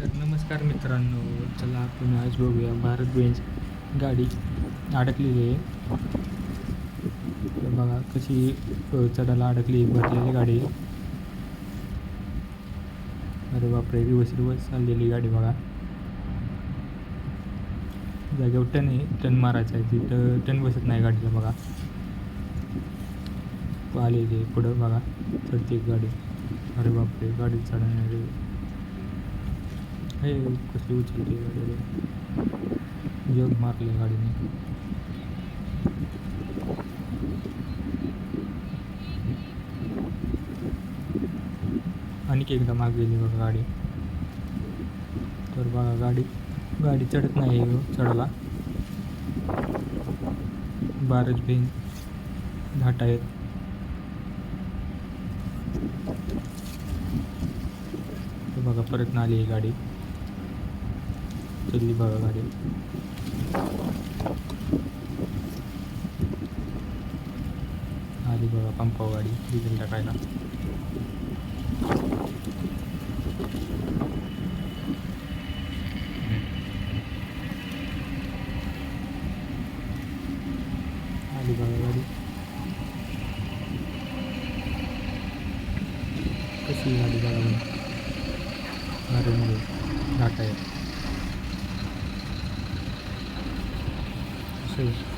तर नमस्कार मित्रांनो चला आपण आज बघूया भारत बेंच गाडी अडकलेली आहे. तर बघा कशी चढायला अडकली भरलेली गाडी. आहे. अरे बापरे रिवर्स रिवर्स चाललेली गाडी बघा. जागेवर टन आहे टन मारायचं आहे तिथं टन बसत नाही गाडीला बघा. आलेली आहे पुढं बघा चढते गाडी. अरे बापरे गाडी चढवणारी हे कसली उचलते गाडी जग मारले गाडीने. आणखी एकदा मागे गेली बघा गाडी. तर बघा गाडी गाडी चढत नाही हो बारच बिन घाट आहेत. बघा परत आली ही गाडी. चलली बघा गाडी आली बघा पंपाव गाडी डिझेल टाकायला आली बघा गाडी कशी गाडी बघा बरं. अरे मुळे घाट आहे असं आहे.